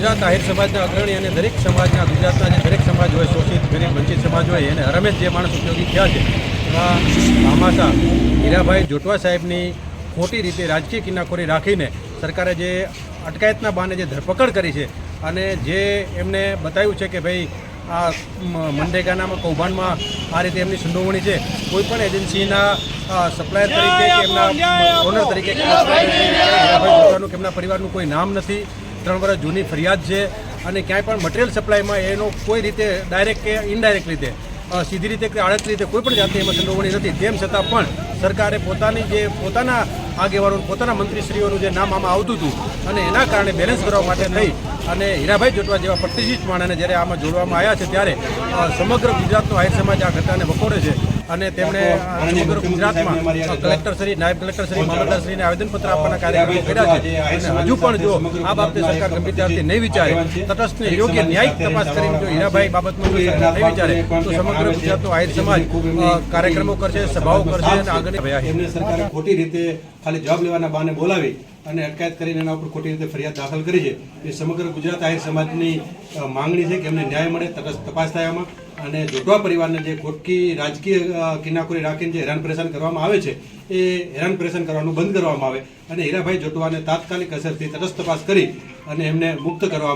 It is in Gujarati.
ગુજરાત આહિર સમાજના અગ્રણી અને દરેક સમાજના ગુજરાતના જે દરેક સમાજ હોય શોષિત ગરીબ વંચિત સમાજ હોય એને હરમેશ જે માણસ ઉપયોગી થયા છે એવા ભામાસા હીરાભાઈ જોટવા સાહેબની ખોટી રીતે રાજકીય કિનાખોરી રાખીને સરકારે જે અટકાયતના બહાને જે ધરપકડ કરી છે અને જે એમને બતાવ્યું છે કે ભાઈ આ મનરેગાનામાં કૌભાંડમાં આ રીતે એમની સંડોવણી છે કોઈપણ એજન્સીના સપ્લાયર તરીકે કે એમના ઓનર તરીકે કે કે એમના પરિવારનું કોઈ નામ નથી ત્રણ વર્ષ જૂની ફરિયાદ છે અને ક્યાંય પણ મટીરિયલ સપ્લાયમાં એનો કોઈ રીતે ડાયરેક્ટ કે ઇનડાયરેક્ટ રીતે સીધી રીતે કે આડત રીતે કોઈ પણ જાતની એમાં સંડોવણી નથી. તેમ છતાં પણ સરકારે પોતાની જે પોતાના આગેવાનો, પોતાના મંત્રીશ્રીઓનું જે નામ આમાં આવતું હતું અને એના કારણે બેલેન્સ કરવા માટે થઈ અને હીરાભાઈ જોટવા જેવા પ્રતિષ્ઠિત માણસને જ્યારે આમાં જોડવામાં આવ્યા છે ત્યારે સમગ્ર ગુજરાતનો આહિર સમાજ આ ઘટનાને વખોડે છે. અને તેમણે સમગ્ર ગુજરાતમાં કલેક્ટર શ્રી, નાયબ કલેક્ટર શ્રી, મામલતદાર શ્રીને આવેદનપત્ર આપવાના કાર્યક્રમો કર્યા છે. અને હજુ પણ જો આ બાબતે સરકાર ગંભીરતાથી નહીં વિચારે, તટસ્થને યોગ્ય ન્યાયિક તપાસ કરીને જો હીરાભાઈ બાબતમાં નહીં વિચારે, તો સમગ્ર ગુજરાતનો આહિર સમાજ કાર્યક્રમો કરશે, સભાઓ કરશે અને આગળ એમને સરકારે ખોટી રીતે ખાલી જવાબ લેવાના બહાને બોલાવી અને અટકાયત કરીને એના ઉપર ખોટી રીતે ફરિયાદ દાખલ કરી છે. એ સમગ્ર ગુજરાત આહિર સમાજની માંગણી છે કે એમને ન્યાય મળે તપાસ થાય આમાં. અને જોટવા પરિવારને જે ખોટકી, રાજકીય કિનાખોરી રાખીને જે હેરાન પરેશાન કરવામાં આવે છે, એ હેરાન પરેશાન કરવાનું બંધ કરવામાં આવે. અને હીરાભાઈ જોટવાને તાત્કાલિક અસરથી તટસ્થ તપાસ કરી અને એમને મુક્ત કરવા